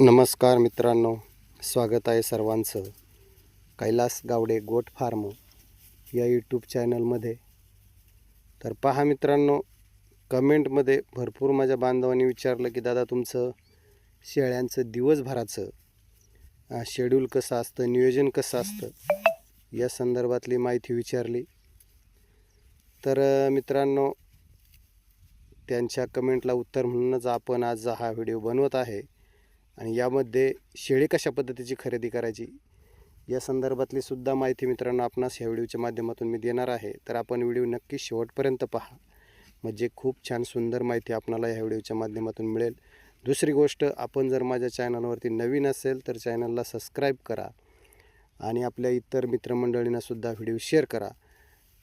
नमस्कार मित्रांनो स्वागत आहे सर्वांचं. कैलास गावडे गोट फार्म या यूट्यूब चॅनलमध्ये. तर पहा मित्रांनो कमेंटमध्ये भरपूर माझ्या बांधवांनी विचारलं की दादा तुमचं शेळ्यांचं दिवसभराचं शेड्यूल कसं असतं नियोजन कसं असतं? या संदर्भातली माहिती विचारली. तर मित्रांनो त्यांच्या कमेंटला उत्तर म्हणूनच आपण आज हा व्हिडिओ बनवत आहे. आणि यामध्ये शेळी कशा पद्धतीची खरेदी करायची या संदर्भातली सुद्धा माहिती मित्रांनो आपणास ह्या व्हिडिओच्या माध्यमातून मी देणार आहे. तर आपण व्हिडिओ नक्की शेवटपर्यंत पहा. म्हणजे खूप छान सुंदर माहिती आपणाला ह्या व्हिडिओच्या माध्यमातून मिळेल. दुसरी गोष्ट आपण जर माझ्या चॅनलवरती नवीन असेल तर चॅनलला सबस्क्राईब करा आणि आपल्या इतर मित्रमंडळींनासुद्धा व्हिडिओ शेअर करा.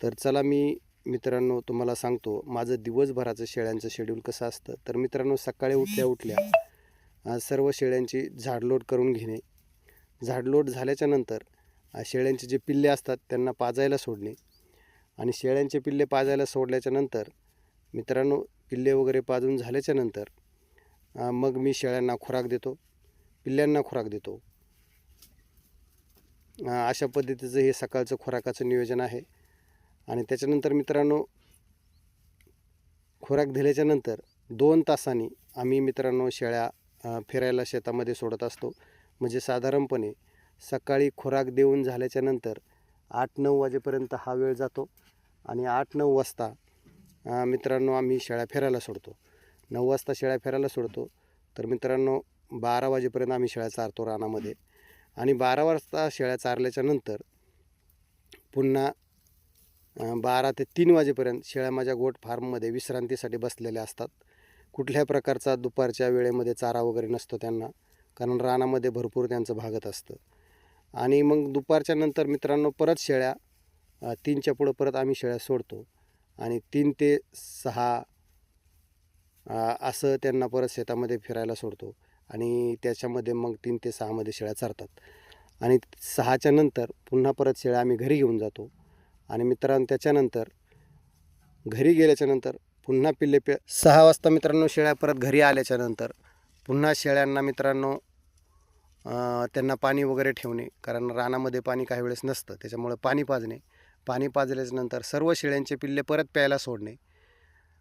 तर चला मी मित्रांनो तुम्हाला सांगतो माझं दिवसभराचं शेळ्यांचं शेड्यूल कसं असतं. तर मित्रांनो सकाळी उठल्या उठल्या सर्व शेळ्यांची झाडलोट करून घेणे. झाडलोट झाल्याच्यानंतर शेळ्यांचे जे पिल्ले असतात त्यांना पाजायला सोडणे. आणि शेळ्यांचे पिल्ले पाजायला सोडल्याच्यानंतर मित्रांनो पिल्ले वगैरे पाजून झाल्याच्यानंतर मग मी शेळ्यांना खुराक देतो. पिल्ल्यांना खुराक देतो. अशा पद्धतीचं हे सकाळचं खुराकाचं नियोजन आहे. आणि त्याच्यानंतर मित्रांनो खुराक दिल्याच्यानंतर दोन तासांनी आम्ही मित्रांनो शेळ्या फिरायला शेतामध्ये सोडत असतो. म्हणजे साधारणपणे सकाळी खुराक देऊन झाल्याच्यानंतर आठ नऊ वाजेपर्यंत हा वेळ जातो आणि आठ नऊ वाजता मित्रांनो आम्ही शेळ्या फिरायला सोडतो. नऊ वाजता शेळ्या फिरायला सोडतो. तर मित्रांनो बारा वाजेपर्यंत आम्ही शेळ्या चारतो रानामध्ये. आणि बारा वाजता शेळ्या चारल्याच्या नंतर पुन्हा बारा ते तीन वाजेपर्यंत शेळ्या माझ्या गोट फार्ममध्ये विश्रांतीसाठी बसलेल्या असतात. कुठल्या प्रकारचा दुपारच्या वेळेमध्ये चारा वगैरे नसतो त्यांना कारण रानामध्ये भरपूर त्यांचं भागत असतं. आणि मग दुपारच्या नंतर मित्रांनो परत शेळ्या तीनच्या पुढं परत आम्ही शेळ्या सोडतो. आणि तीन ते सहा असं त्यांना परत शेतामध्ये फिरायला सोडतो. आणि त्याच्यामध्ये मग तीन ते सहामध्ये शेळ्या चारतात. आणि सहाच्या नंतर पुन्हा परत शेळ्या आम्ही घरी घेऊन जातो. आणि मित्रांनो त्याच्यानंतर घरी गेल्याच्यानंतर पुन्हा पिल्ले पे सहा वाजता मित्रांनो शेळ्या परत घरी आल्याच्यानंतर पुन्हा शेळ्यांना मित्रांनो त्यांना पाणी वगैरे ठेवणे कारण रानामध्ये पाणी काही वेळेस नसतं त्याच्यामुळं पाणी पाजणे. पाणी पाजल्याच्यानंतर सर्व शेळ्यांचे पिल्ले परत प्यायला सोडणे.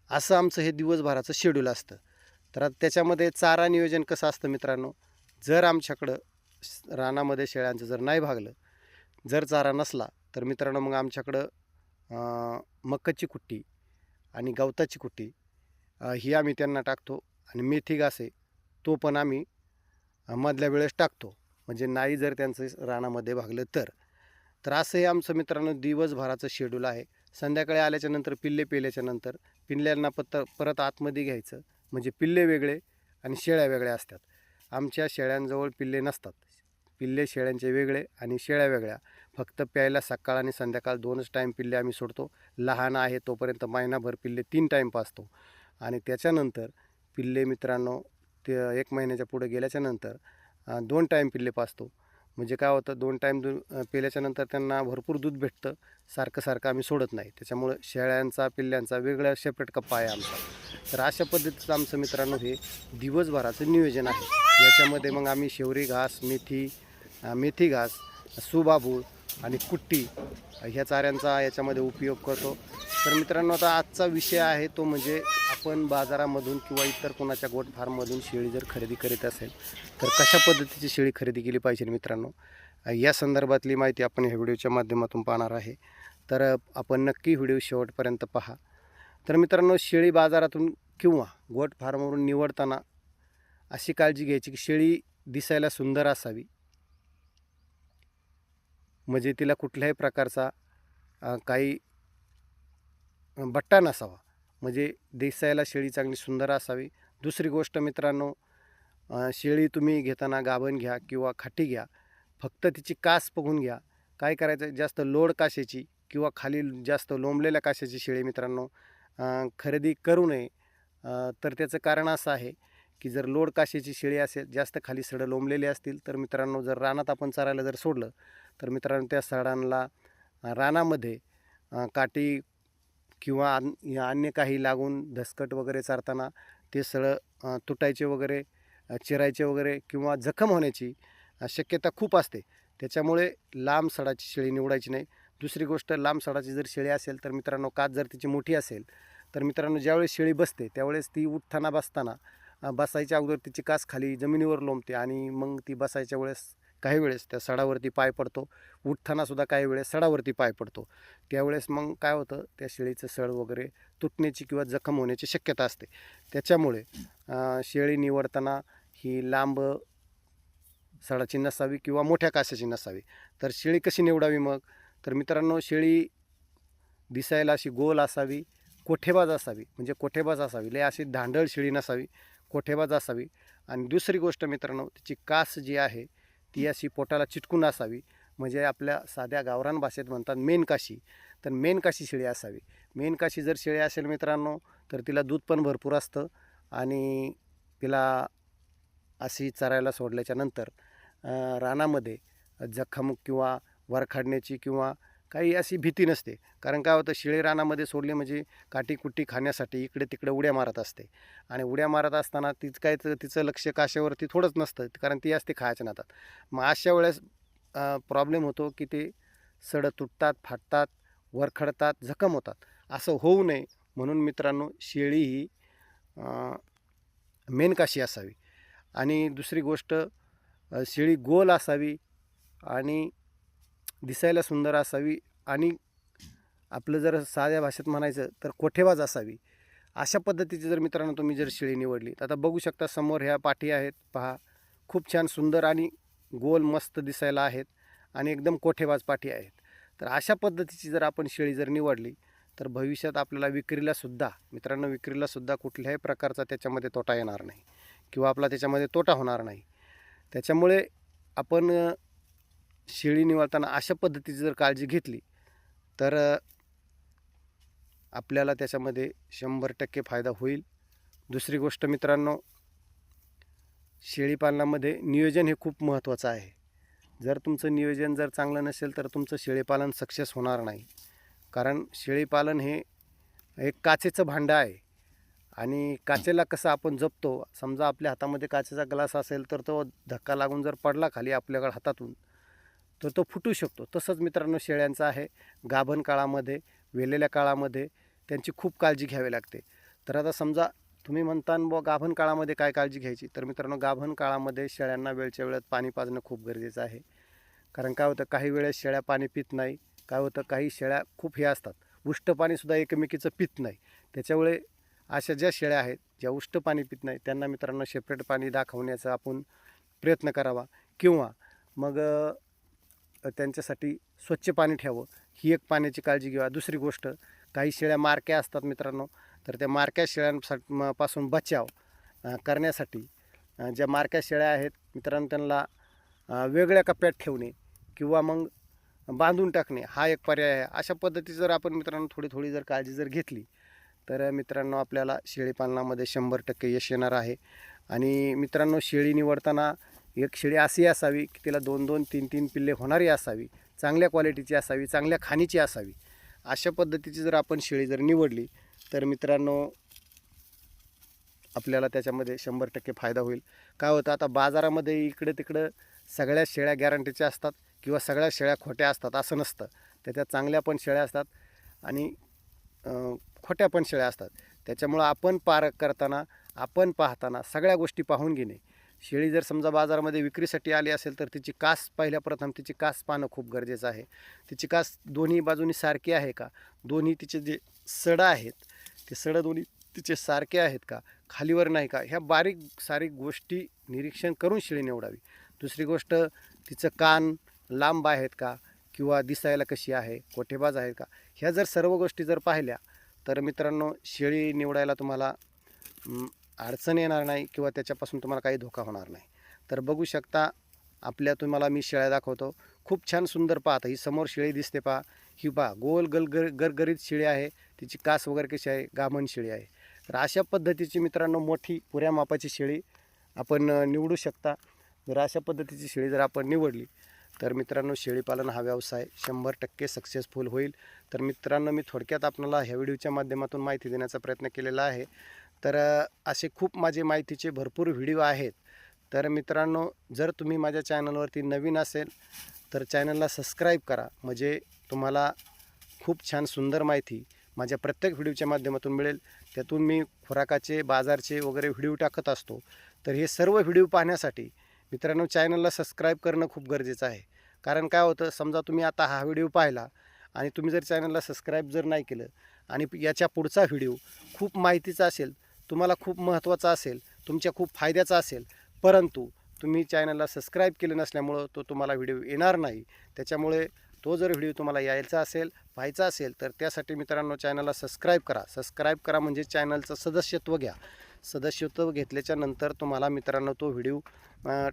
असं आमचं हे दिवसभराचं शेड्यूल असतं. तर त्याच्यामध्ये चारा नियोजन कसं असतं मित्रांनो जर आमच्याकडं रानामध्ये शेळ्यांचं जर नाही भागलं जर चारा नसला तर मित्रांनो मग आमच्याकडं मक्काची कुट्टी आणि गवताची कुट्टी ही आम्ही त्यांना टाकतो आणि मेथी घास आहे तो पण आम्ही मधल्या वेळेस टाकतो. म्हणजे नाही जर त्यांचं रानामध्ये भागलं तर. तर असंही आमचं मित्रांनो दिवसभराचं शेड्यूल आहे. संध्याकाळी आल्याच्यानंतर पिल्ले पेल्याच्यानंतर पिल्ल्यांना पत्त परत आतमध्ये घ्यायचं. म्हणजे पिल्ले वेगळे आणि शेळ्या वेगळ्या असतात. आमच्या शेळ्यांजवळ पिल्ले नसतात. पिल्ले शेळ्यांचे वेगळे आणि शेळ्या वेगळ्या. फक्त प्यायला सकाळ आणि संध्याकाळ दोनच टाईम पिल्ले आम्ही सोडतो. लहान आहे तोपर्यंत महिनाभर पिल्ले तीन टाईम पाजतो आणि त्याच्यानंतर पिल्ले मित्रांनो ते एक महिन्याच्या पुढे गेल्याच्यानंतर दोन टाईम पिल्ले पाजतो म्हणजे काय होतं दोन टाईम दूध पिल्याच्यानंतर त्यांना भरपूर दूध भेटतं. सारखं सारखं आम्ही सोडत नाही. त्याच्यामुळं शेळ्यांचा पिल्ल्यांचा वेगळा सेपरेट कप्पा आहे आमचा. तर अशा पद्धतीचं आमचं मित्रांनो हे दिवसभराचं नियोजन आहे. याच्यामध्ये मग आम्ही शेवरी घास मेथी मेथी घास सुबाबूळ आणि कुट्टी ह्या चाऱ्यांचा याच्यामध्ये उपयोग करतो. तर मित्रांनो आता आजचा विषय आहे तो म्हणजे आपण बाजारामधून किंवा इतर कोणाच्या गोट फार्ममधून शेळी जर खरेदी करीत असेल तर कशा पद्धतीची शेळी खरेदी केली पाहिजे मित्रांनो? या संदर्भातली माहिती आपण ह्या व्हिडिओच्या माध्यमातून पाहणार आहे. तर आपण नक्की व्हिडिओ शेवटपर्यंत पहा. तर मित्रांनो शेळी बाजारातून किंवा गोट फार्मवरून निवडताना अशी काळजी घ्यायची की शेळी दिसायला सुंदर असावी. म्हणजे तिला कुठल्याही प्रकारचा काही बट्टा नसावा. म्हणजे दिसायला शेळी चांगली सुंदर असावी. दुसरी गोष्ट मित्रांनो शेळी तुम्ही घेताना गाभण घ्या किंवा खाटी घ्या. फक्त तिची कास बघून घ्या. काय करायचं? जास्त लोड काशेची किंवा खाली जास्त लोंबलेल्या काशाची शेळी मित्रांनो खरेदी करू नये. तर त्याचं कारण असं आहे की जर लोड काशेची शेळी असेल जास्त खाली सडं लोंबलेली असतील तर मित्रांनो जर रानात आपण चरायला जर सोडलं तर मित्रांनो त्या सडांना रानामध्ये काठी किंवा अन- अन्य काही लागून धसकट वगैरे चारताना ते सळं तुटायचे वगैरे चिरायचे वगैरे किंवा जखम होण्याची शक्यता खूप असते. त्याच्यामुळे लांब सडाची शेळी निवडायची नाही. दुसरी गोष्ट लांब सडाची जर शेळी असेल तर मित्रांनो काच जर तिची मोठी असेल तर मित्रांनो ज्यावेळेस शेळी बसते त्यावेळेस ती उठताना बसताना बसायच्या अगोदर तिची कास खाली जमिनीवर लोंबते आणि मग ती बसायच्या वेळेस काही वेळेस त्या सडावरती पाय पडतो. उठताना सुद्धा काही वेळेस सडावरती पाय पडतो. त्यावेळेस मग काय होतं त्या शेळीचं सड वगैरे तुटण्याची किंवा जखम होण्याची शक्यता असते. त्याच्यामुळे शेळी निवडताना ही लांब सडाची नसावी किंवा मोठ्या कासाची नसावी. तर शेळी कशी निवडावी मग? तर मित्रांनो शेळी दिसायला अशी गोल असावी कोठेबाज असावी. म्हणजे कोठेबाज असावी. लय अशी धांडळ शेळी नसावी कोठेबाज असावी. आणि दुसरी गोष्ट मित्रांनो तिची कास जी आहे ती अशी पोटाला चिटकून असावी. म्हणजे आपल्या साध्या गावरान भाषेत म्हणतात मेनकाशी तर मेनकाशी शेळी असावी. मेनकाशी जर शेळी असेल मित्रांनो तर तिला दूध पण भरपूर असतं आणि तिला अशी चरायला सोडल्याच्या नंतर रानामध्ये जखम किंवा वरखाडण्याची किंवा काही अशी भीती नसते. कारण काय होतं शेळी रानामध्ये सोडली म्हणजे काटीकुट्टी खाण्यासाठी इकडे तिकडे उड्या मारत असते. आणि उड्या मारत असताना तीच काय तर तिचं लक्ष काशावरती थोडंच नसतं कारण ती असते खायच्या नातात मग अशा वेळेस प्रॉब्लेम होतो की ते सडं तुटतात फाटतात वरखडतात जखम होतात. असं होऊ नये. म्हणून मित्रांनो शेळी ही अं, मेनकाशी असावी. आणि दुसरी गोष्ट शेळी गोल असावी. आणि दिसायला सुंदर असावी आणि आपलं जर साध्या भाषेत म्हणायचं तर कोठेबाज असावी. अशा पद्धतीची जर मित्रांनो तुम्ही जर शिळी निवडली तर आता बघू शकता समोर ह्या पाठी आहेत. पहा खूप छान सुंदर आणि गोल मस्त दिसायला आहेत आणि एकदम कोठेबाज पाठी आहेत. तर अशा पद्धतीची जर आपण शेळी जर निवडली तर भविष्यात आपल्याला विक्रीलासुद्धा मित्रांनो विक्रीलासुद्धा कुठल्याही प्रकारचा त्याच्यामध्ये तोटा येणार नाही किंवा आपला त्याच्यामध्ये तोटा होणार नाही. त्याच्यामुळे आपण शेळी निवडताना अशा पद्धतीची जर काळजी घेतली तर आपल्याला त्याच्यामध्ये शंभर टक्के फायदा होईल. दुसरी गोष्ट मित्रांनो शेळीपालनामध्ये नियोजन हे खूप महत्त्वाचं आहे. जर तुमचं नियोजन जर चांगलं नसेल तर तुमचं शेळीपालन सक्सेस होणार नाही. कारण शेळीपालन हे एक काचेचं भांडं आहे. आणि काचेला कसं आपण जपतो समजा आपल्या हातामध्ये काचेचा ग्लास असेल तर तो धक्का लागून जर पडला खाली आपल्याकडे हातातून तर तो फुटू शकतो. तसंच मित्रांनो शेळ्यांचं आहे. गाभण काळामध्ये वेलेल्या काळामध्ये त्यांची खूप काळजी घ्यावी लागते. तर आता समजा तुम्ही म्हणता बुवा गाभण काळामध्ये काय काळजी घ्यायची? तर मित्रांनो गाभण काळामध्ये शेळ्यांना वेळच्या वेळेत पाणी पाजणं खूप गरजेचं आहे. कारण काय होतं काही वेळेस शेळ्या पाणी पित नाही. काय होतं काही शेळ्या खूप हे असतात. उष्ट पाणीसुद्धा एकमेकीचं पित नाही. त्याच्यामुळे अशा ज्या शेळ्या आहेत ज्या उष्ट पाणी पित नाही त्यांना मित्रांनो सेपरेट पाणी दाखवण्याचा आपण प्रयत्न करावा. किंवा मग त्यांच्यासाठी स्वच्छ पाणी ठेवावं. ही एक पाण्याची काळजी घ्यावा दुसरी गोष्ट काही शेळ्या मारक्या असतात मित्रांनो तर त्या मारक्या शेळ्यांसाठी पासून बचाव करण्यासाठी ज्या मारक्या शेळ्या आहेत मित्रांनो त्यांना वेगळ्या कप्प्यात ठेवणे किंवा मग बांधून टाकणे हा एक पर्याय आहे. अशा पद्धती जर आपण मित्रांनो थोडी थोडी जर काळजी जर घेतली तर मित्रांनो आपल्याला शेळीपालनामध्ये शंभर टक्के यश येणार आहे. आणि मित्रांनो शेळी निवडताना एक शेळी अशी असावी की तिला दोन दोन तीन तीन पिल्ले होणारी असावी चांगल्या क्वालिटीची असावी चांगल्या खाणीची असावी. अशा पद्धतीची जर आपण शेळी जर निवडली तर मित्रांनो आपल्याला त्याच्यामध्ये शंभर टक्के फायदा होईल. काय होतं आता बाजारामध्ये इकडे तिकडं सगळ्या शेळ्या गॅरंटीच्या असतात किंवा सगळ्या शेळ्या खोट्या असतात असं नसतं. त्याच्या चांगल्या पण शेळ्या असतात आणि खोट्या पण शेळ्या असतात. त्याच्यामुळं आपण पार करताना आपण पाहताना सगळ्या गोष्टी पाहून घेणे. शेळी जर समजा बाजारामध्ये विक्रीसाठी आली असेल तर तिची कास पहिल्या प्रथम तिची कास पाहणं खूप गरजेचं आहे. तिची कास दोन्ही बाजूनी सारखी आहे का? दोन्ही तिचे जे सडं आहेत ते सडं दोन्ही तिचे सारखे आहेत का? खालीवर नाही का? ह्या बारीक सारीक गोष्टी निरीक्षण करून शेळी निवडावी. दुसरी गोष्ट तिचं कान लांब आहेत का? किंवा दिसायला कशी आहे? कोठेबाज आहे का? ह्या जर सर्व गोष्टी जर पाहिल्या तर मित्रांनो शेळी निवडायला तुम्हाला अडचण येणार नाही किंवा त्याच्यापासून तुम्हाला काही धोका होणार नाही. तर बघू शकता आपल्या तुम्हाला मी शेळ्या दाखवतो. खूप छान सुंदर पाहता ही समोर शेळी दिसते पहा. ही पहा गोल गलगर गरगरीत शेळी आहे तिची कास वगैरे कशी आहे गामण शेळी आहे. तर अशा पद्धतीची मित्रांनो मोठी पुऱ्या मापाची शेळी आपण निवडू शकता. जर अशा पद्धतीची शेळी जर आपण निवडली तर मित्रांनो शेळीपालन हा व्यवसाय शंभर टक्के सक्सेसफुल होईल. तर मित्रांनो मी थोडक्यात आपल्याला ह्या व्हिडिओच्या माध्यमातून माहिती देण्याचा प्रयत्न केलेला आहे. तर असे खूप माझे माहितीचे भरपूर व्हिडिओ आहेत. तर मित्रांनो जर तुम्ही माझ्या चॅनलवरती नवीन असेल तर चॅनलला सबस्क्राईब करा. म्हणजे तुम्हाला खूप छान सुंदर माहिती माझ्या प्रत्येक व्हिडिओच्या माध्यमातून मिळेल. त्यातून मी खुराकाचे बाजारचे वगैरे व्हिडिओ टाकत असतो. तर हे सर्व व्हिडिओ पाहण्यासाठी मित्रांनो चॅनलला सबस्क्राईब करणं खूप गरजेचं आहे. कारण काय होतं समजा तुम्ही आता हा व्हिडिओ पाहिला आणि तुम्ही जर चॅनलला सबस्क्राईब जर नाही केलं आणि याच्या पुढचा व्हिडिओ खूप माहितीचा असेल तुम्हाला खूप महत्त्वाचा असेल तुमच्या खूप फायद्याचा असेल परंतु तुम्ही चॅनलला सबस्क्राईब केले नसल्यामुळं तो तुम्हाला व्हिडिओ येणार नाही. त्याच्यामुळे तो जर व्हिडिओ तुम्हाला यायचा असेल पाहायचा असेल तर त्यासाठी मित्रांनो चॅनलला सबस्क्राईब करा. सबस्क्राईब करा म्हणजे चॅनलचं सदस्यत्व घ्या. सदस्यत्व घेतल्याच्या नंतर तुम्हाला मित्रांनो तो व्हिडिओ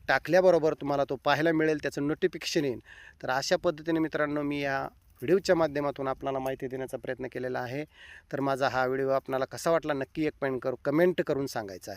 टाकल्याबरोबर तुम्हाला तो पाहायला मिळेल त्याचं नोटिफिकेशन येईल तर अशा पद्धतीने मित्रांनो मी या व्हिडिओच्या माध्यमातून आपल्याला माहिती देण्याचा प्रयत्न केलेला आहे. तर माझा हा व्हिडिओ आपल्याला कसा वाटला नक्की एक पॉईंट करू कमेंट करून सांगायचा आहे.